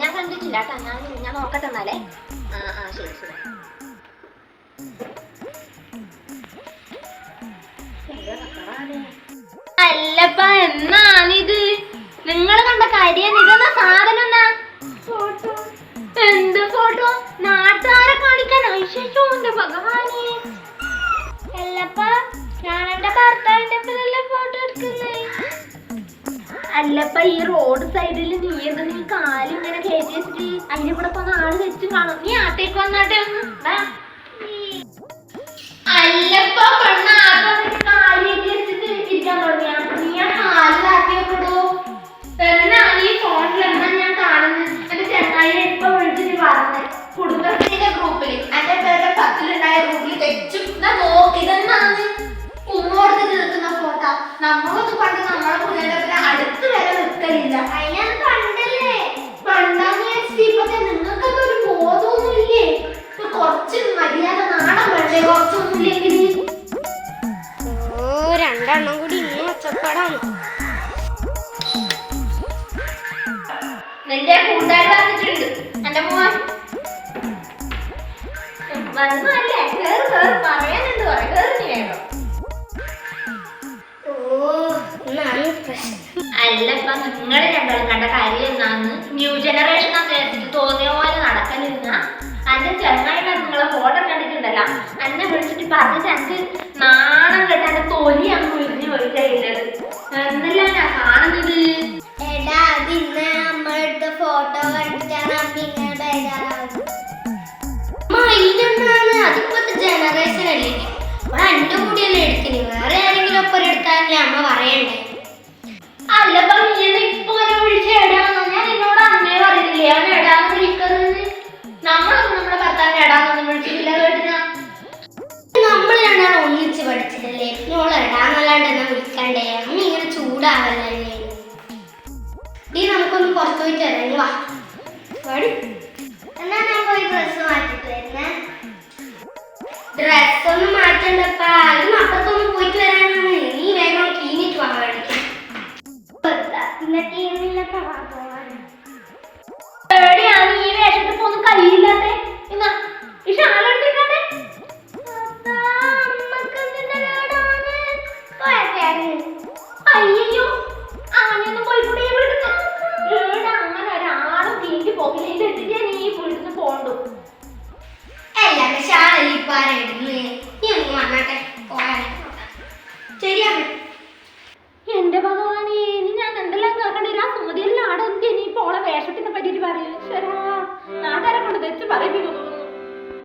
ഞാൻ കണ്ടിട്ടില്ല കേട്ടോ. ഞാൻ ഞാൻ നോക്കട്ടെ എന്നാലേ. ആ ആ ശരി ശരി. അല്ലപ്പ എന്നാണിത്? നിങ്ങൾ കണ്ട കാര്യം അല്ലപ്പ ഈ റോഡ് സൈഡിൽ നീ എന്താ നീ കാൽ ഇങ്ങനെ കയറ്റി വെച്ചിട്ട് അതിനെ കൂടെ പോന്ന ആൾ വെച്ചും കാണും. നീ ആത്തേക്ക് വന്നാട്ടെ ഒന്ന്. അല്ലപ്പ പെണ്ണ ആട്ടം കാൽ കയറ്റി ഇരിക്കാൻ തുടങ്ങിയ. നീ ആ കാൽ താത്തി വെക്കടോ എന്നാ ഈ ഫോണിൽ എന്നാ ഞാൻ കാണുന്നത്? എന്റെ ചെങ്ങായി ഇപ്പൊ വിളിച്ചിട്ട് പറഞ്ഞത് കുടുംബശ്രീയുടെ ഗ്രൂപ്പിൽ എന്റെ പേരുടെ പത്തിലുണ്ടായ ഗ്രൂപ്പിൽ തെച്ചും ഇതാ നോക്കി ഇതെന്നാണ് ഉമ്മോടത്ത് നിൽക്കുന്ന ഫോട്ടോ. നമ്മളൊന്നും ഒച്ചപ്പാടാണ് നിന്റെ കൂട്ടുകാർ വന്നിട്ടുണ്ട്. എന്റെ മോൻ. വന്നല്ലേ കേറ് കേറ്. പറയാനുണ്ട് പറയാം കേറി ഓ എന്നാണ് അല്ലപ്പ നിങ്ങൾ രണ്ടാളും കണ്ട കാര്യം എന്നാന്ന് ന്യൂ ജനറേഷൻ തോന്നിയ പോലെ നടക്കലിരുന്ന അന്റെ ചെറുതായിട്ട് നിങ്ങളെ ഫോട്ടോ കണ്ടിട്ടുണ്ടല്ലോ. അന്നെ വിളിച്ചിട്ട് പറഞ്ഞിട്ട് എനിക്ക് നാണം കെട്ട് കാണുന്നത്? എടാ അത് ഇന്ന് നമ്മളെടുത്ത ഫോട്ടോ കണ്ടിട്ടാണ് അമ്മ ഇങ്ങനെ ബേജാറാവുന്നത് ഇല്ലെന്നാണ് അതിപ്പോഴത്തെ ജനറേഷൻ അല്ലേ? ഇവിടെ എന്റെ കൂടിയല്ലേ എടുത്തിന് വേറെ വിളിക്കണ്ടേ അമ്മ ഇങ്ങനെ ചൂടാവല്ലേ? നീ നമുക്കൊന്ന് പുറത്തു പോയിട്ട് ഇറങ്ങി വാ. എന്നാ ഞാൻ പോയി ഡ്രസ് മാറ്റിട്ട് വരുന്നേ. ഡ്രസ് ഒന്നും മാറ്റണ്ടപ്പാ. അതും അപ്പത്തൊന്നും പോയിട്ട് pared.